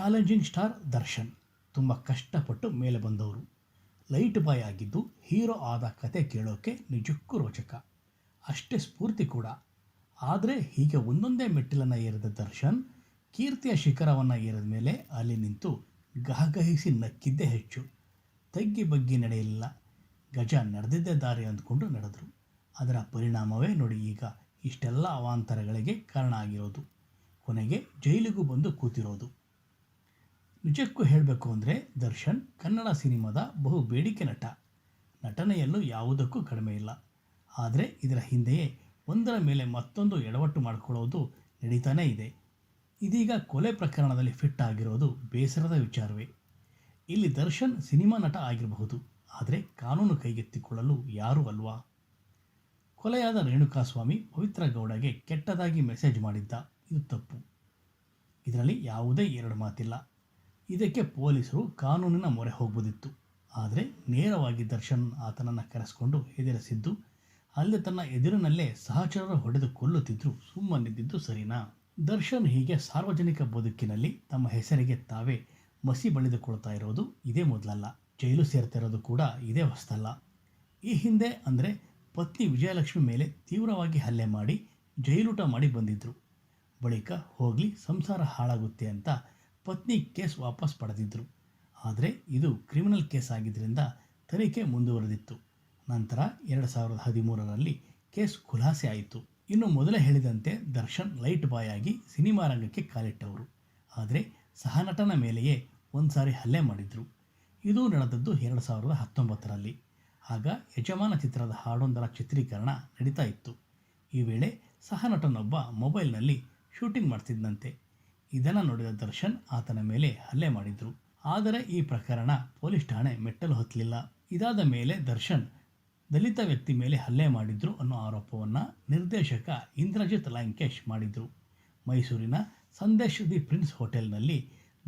Challenging star Darshan ತುಂಬ ಕಷ್ಟಪಟ್ಟು ಮೇಲೆ ಬಂದವರು. ಲೈಟ್ ಬಾಯ್ ಆಗಿದ್ದು ಹೀರೋ ಆದ ಕತೆ ಕೇಳೋಕೆ ನಿಜಕ್ಕೂ ರೋಚಕ. ಅಷ್ಟೇ ಸ್ಫೂರ್ತಿ ಕೂಡ. ಆದರೆ ಹೀಗೆ ಒಂದೊಂದೇ ಮೆಟ್ಟಿಲನ್ನು ಏರಿದ ದರ್ಶನ್ ಕೀರ್ತಿಯ ಶಿಖರವನ್ನು ಏರಿದ ಮೇಲೆ ಅಲ್ಲಿ ನಿಂತು ಗಹಗಹಿಸಿ ನಕ್ಕಿದ್ದೇ ಹೆಚ್ಚು. ತಗ್ಗಿ ಬಗ್ಗಿ ನಡೆಯಲಿಲ್ಲ. ಗಜ ನಡೆದಿದ್ದೇ ದಾರಿ ಅಂದ್ಕೊಂಡು ನಡೆದರು. ಅದರ ಪರಿಣಾಮವೇ ನೋಡಿ ಈಗ ಇಷ್ಟೆಲ್ಲ ಅವಾಂತರಗಳಿಗೆ ಕಾರಣ ಆಗಿರೋದು. ಕೊನೆಗೆ ಜೈಲಿಗೂ ಬಂದು ಕೂತಿರೋದು. ನಿಜಕ್ಕೂ ಹೇಳಬೇಕು ಅಂದರೆ ದರ್ಶನ್ ಕನ್ನಡ ಸಿನಿಮಾದ ಬಹು ಬೇಡಿಕೆ ನಟ. ನಟನೆಯಲ್ಲೂ ಯಾವುದಕ್ಕೂ ಕಡಿಮೆ ಇಲ್ಲ. ಆದರೆ ಇದರ ಹಿಂದೆಯೇ ಒಂದರ ಮೇಲೆ ಮತ್ತೊಂದು ಎಡವಟ್ಟು ಮಾಡಿಕೊಳ್ಳೋದು ನಡೀತಾನೇ ಇದೆ. ಇದೀಗ ಕೊಲೆ ಪ್ರಕರಣದಲ್ಲಿ ಫಿಟ್ ಆಗಿರೋದು ಬೇಸರದ ವಿಚಾರವೇ. ಇಲ್ಲಿ ದರ್ಶನ್ ಸಿನಿಮಾ ನಟ ಆಗಿರಬಹುದು, ಆದರೆ ಕಾನೂನು ಕೈಗೆತ್ತಿಕೊಳ್ಳಲು ಯಾರೂ ಅಲ್ವಾ? ಕೊಲೆಯಾದ ರೇಣುಕಾಸ್ವಾಮಿ ಪವಿತ್ರ ಗೌಡಗೆ ಕೆಟ್ಟದಾಗಿ ಮೆಸೇಜ್ ಮಾಡಿದ್ದ, ಇದು ತಪ್ಪು. ಇದರಲ್ಲಿ ಯಾವುದೇ ಎರಡು ಮಾತಿಲ್ಲ. ಇದಕ್ಕೆ ಪೊಲೀಸರು ಕಾನೂನಿನ ಮೊರೆ ಹೋಗ್ಬೋದಿತ್ತು. ಆದರೆ ನೇರವಾಗಿ ದರ್ಶನ್ ಆತನನ್ನು ಕರೆಸಿಕೊಂಡು ಎದುರಿಸಿದ್ದು ಅಲ್ಲಿ ತನ್ನ ಎದುರಿನಲ್ಲೇ ಸಹಚರರು ಹೊಡೆದು ಕೊಲ್ಲುತ್ತಿದ್ದರು ಸುಮ್ಮನಿದ್ದಿದ್ದು ಸರಿನಾ? ದರ್ಶನ್ ಹೀಗೆ ಸಾರ್ವಜನಿಕ ಬದುಕಿನಲ್ಲಿ ತಮ್ಮ ಹೆಸರಿಗೆ ತಾವೇ ಮಸಿ ಬಳಿದುಕೊಳ್ತಾ ಇರೋದು ಇದೇ ಮೊದಲಲ್ಲ. ಜೈಲು ಸೇರ್ತಿರೋದು ಕೂಡ ಇದೇ ಹೊಸ್ತಲ್ಲ ಈ ಹಿಂದೆ ಅಂದರೆ ಪತ್ನಿ ವಿಜಯಲಕ್ಷ್ಮಿ ಮೇಲೆ ತೀವ್ರವಾಗಿ ಹಲ್ಲೆ ಮಾಡಿ ಜೈಲೂಟ ಮಾಡಿ ಬಂದಿದ್ದರು ಬಳಿಕ ಹೋಗಲಿ, ಸಂಸಾರ ಹಾಳಾಗುತ್ತೆ ಅಂತ ಪತ್ನಿ ಕೇಸ್ ವಾಪಸ್ ಪಡೆದಿದ್ದರು ಆದರೆ ಇದು ಕ್ರಿಮಿನಲ್ ಕೇಸ್ ಆಗಿದ್ದರಿಂದ ತನಿಖೆ ಮುಂದುವರೆದಿತ್ತು. ನಂತರ ಎರಡು ಸಾವಿರದ ಹದಿಮೂರರಲ್ಲಿ ಕೇಸ್ ಖುಲಾಸೆ ಆಯಿತು. ಇನ್ನು ಮೊದಲೇ ಹೇಳಿದಂತೆ ದರ್ಶನ್ ಲೈಟ್ ಬಾಯ್ ಆಗಿ ಸಿನಿಮಾ ರಂಗಕ್ಕೆ ಕಾಲಿಟ್ಟವರು. ಆದರೆ ಸಹನಟನ ಮೇಲೆಯೇ ಒಂದು ಸಾರಿ ಹಲ್ಲೆ ಮಾಡಿದರು. ಇದು ನಡೆದದ್ದು ಎರಡು ಸಾವಿರದ ಹತ್ತೊಂಬತ್ತರಲ್ಲಿ. ಆಗ ಯಜಮಾನ ಚಿತ್ರದ ಹಾಡೊಂದರ ಚಿತ್ರೀಕರಣ ನಡೀತಾ ಇತ್ತು. ಈ ವೇಳೆ ಸಹನಟನೊಬ್ಬ ಮೊಬೈಲ್ನಲ್ಲಿ ಶೂಟಿಂಗ್ ಮಾಡ್ತಿದ್ದಂತೆ ಇದನ್ನು ನೋಡಿದ ದರ್ಶನ್ ಆತನ ಮೇಲೆ ಹಲ್ಲೆ ಮಾಡಿದ್ರು. ಆದರೆ ಈ ಪ್ರಕರಣ ಪೊಲೀಸ್ ಠಾಣೆ ಮೆಟ್ಟಲು ಹತ್ತಲಿಲ್ಲ. ಇದಾದ ಮೇಲೆ ದರ್ಶನ್ ದಲಿತ ವ್ಯಕ್ತಿ ಮೇಲೆ ಹಲ್ಲೆ ಮಾಡಿದ್ರು ಅನ್ನೋ ಆರೋಪವನ್ನು ನಿರ್ದೇಶಕ ಇಂದ್ರಜಿತ್ ಲಂಕೇಶ್ ಮಾಡಿದ್ರು. ಮೈಸೂರಿನ ಸಂದೇಶ್ ದಿ ಪ್ರಿನ್ಸ್ ಹೋಟೆಲ್ನಲ್ಲಿ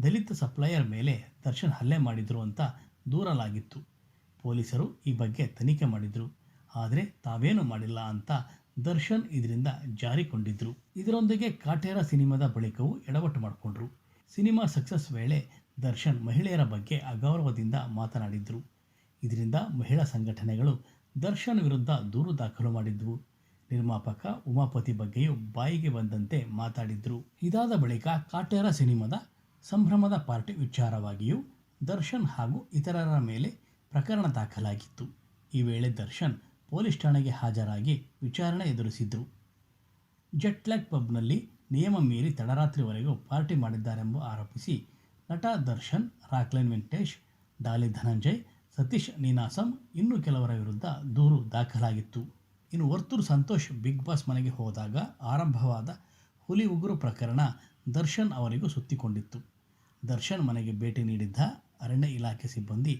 ದಲಿತ ಸಪ್ಲೈಯರ್ ಮೇಲೆ ದರ್ಶನ್ ಹಲ್ಲೆ ಮಾಡಿದರು ಅಂತ ದೂರಲಾಗಿತ್ತು. ಪೊಲೀಸರು ಈ ಬಗ್ಗೆ ತನಿಖೆ ಮಾಡಿದರು. ಆದರೆ ತಾವೇನು ಮಾಡಿಲ್ಲ ಅಂತ ದರ್ಶನ್ ಇದರಿಂದ ಜಾರಿಕೊಂಡಿದ್ರು. ಇದರೊಂದಿಗೆ ಕಾಟೇರ ಸಿನಿಮಾದ ಬಳಿಕವೂ ಎಡವಟ್ಟು ಮಾಡಿಕೊಂಡ್ರು. ಸಿನಿಮಾ ಸಕ್ಸಸ್ ವೇಳೆ ದರ್ಶನ್ ಮಹಿಳೆಯರ ಬಗ್ಗೆ ಅಗೌರವದಿಂದ ಮಾತನಾಡಿದ್ರು. ಇದರಿಂದ ಮಹಿಳಾ ಸಂಘಟನೆಗಳು ದರ್ಶನ್ ವಿರುದ್ಧ ದೂರು ದಾಖಲು ಮಾಡಿದ್ವು. ನಿರ್ಮಾಪಕ ಉಮಾಪತಿ ಬಗ್ಗೆಯೂ ಬಾಯಿಗೆ ಬಂದಂತೆ ಮಾತಾಡಿದ್ರು. ಇದಾದ ಬಳಿಕ ಕಾಟೇರ ಸಿನಿಮಾದ ಸಂಭ್ರಮದ ಪಾರ್ಟಿ ವಿಚಾರವಾಗಿಯೂ ದರ್ಶನ್ ಹಾಗೂ ಇತರರ ಮೇಲೆ ಪ್ರಕರಣ ದಾಖಲಾಗಿತ್ತು. ಈ ವೇಳೆ ದರ್ಶನ್ ಪೊಲೀಸ್ ಠಾಣೆಗೆ ಹಾಜರಾಗಿ ವಿಚಾರಣೆ ಎದುರಿಸಿದ್ರು. ಜೆಟ್ಲ್ಯಾಕ್ ಪಬ್ನಲ್ಲಿ ನಿಯಮ ಮೀರಿ ತಡರಾತ್ರಿವರೆಗೂ ಪಾರ್ಟಿ ಮಾಡಿದ್ದಾರೆಂಬ ಆರೋಪಿಸಿ ನಟ ದರ್ಶನ್, ರಾಕ್ಲೈನ್ ವೆಂಕಟೇಶ್, ಡಾಲಿ ಧನಂಜಯ್, ಸತೀಶ್ ನೀನಾಸಂ ಇನ್ನೂ ಕೆಲವರ ವಿರುದ್ಧ ದೂರು ದಾಖಲಾಗಿತ್ತು. ಇನ್ನು ವರ್ತೂರು ಸಂತೋಷ್ ಬಿಗ್ ಬಾಸ್ ಮನೆಗೆ ಹೋದಾಗ ಆರಂಭವಾದ ಹುಲಿ ಉಗುರು ಪ್ರಕರಣ ದರ್ಶನ್ ಅವರಿಗೂ ಸುತ್ತಿಕೊಂಡಿತ್ತು. ದರ್ಶನ್ ಮನೆಗೆ ಭೇಟಿ ನೀಡಿದ್ದ ಅರಣ್ಯ ಇಲಾಖೆ ಸಿಬ್ಬಂದಿ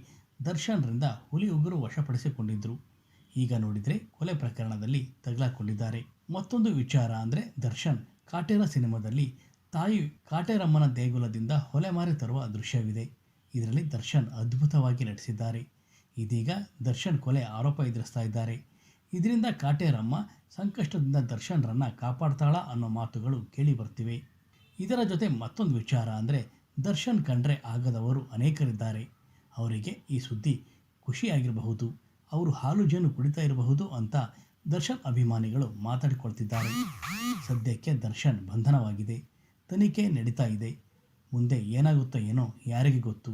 ದರ್ಶನ್ರಿಂದ ಹುಲಿ ಉಗುರು ವಶಪಡಿಸಿಕೊಂಡಿದ್ದರು ಈಗ ನೋಡಿದರೆ ಕೊಲೆ ಪ್ರಕರಣದಲ್ಲಿ ತಗಲಾಕೊಂಡಿದ್ದಾರೆ. ಮತ್ತೊಂದು ವಿಚಾರ ಅಂದರೆ ದರ್ಶನ್ ಕಾಟೇರ ಸಿನಿಮಾದಲ್ಲಿ ತಾಯಿ ಕಾಟೇರಮ್ಮನ ದೇಗುಲದಿಂದ ಹೊಲೆ ಮಾರಿ ತರುವ ದೃಶ್ಯವಿದೆ. ಇದರಲ್ಲಿ ದರ್ಶನ್ ಅದ್ಭುತವಾಗಿ ನಟಿಸಿದ್ದಾರೆ. ಇದೀಗ ದರ್ಶನ್ ಕೊಲೆ ಆರೋಪ ಎದುರಿಸ್ತಾ ಇದ್ದಾರೆ. ಇದರಿಂದ ಕಾಟೇರಮ್ಮ ಸಂಕಷ್ಟದಿಂದ ದರ್ಶನ್ರನ್ನು ಕಾಪಾಡ್ತಾಳ ಅನ್ನೋ ಮಾತುಗಳು ಕೇಳಿ ಬರ್ತಿವೆ. ಇದರ ಜೊತೆ ಮತ್ತೊಂದು ವಿಚಾರ ಅಂದರೆ ದರ್ಶನ್ ಕಂಡ್ರೆ ಆಗದವರು ಅನೇಕರಿದ್ದಾರೆ. ಅವರಿಗೆ ಈ ಸುದ್ದಿ ಖುಷಿಯಾಗಿರಬಹುದು. ಅವರು ಹಾಲು ಜೇನು ಕುಡಿತಾ ಇರಬಹುದು ಅಂತ ದರ್ಶನ್ ಅಭಿಮಾನಿಗಳು ಮಾತಾಡಿಕೊಳ್ತಿದ್ದಾರೆ. ಸದ್ಯಕ್ಕೆ ದರ್ಶನ್ ಬಂಧನವಾಗಿದೆ. ತನಿಖೆ ನಡೀತಾ ಇದೆ. ಮುಂದೆ ಏನಾಗುತ್ತೋ ಏನೋ ಯಾರಿಗೆ ಗೊತ್ತು.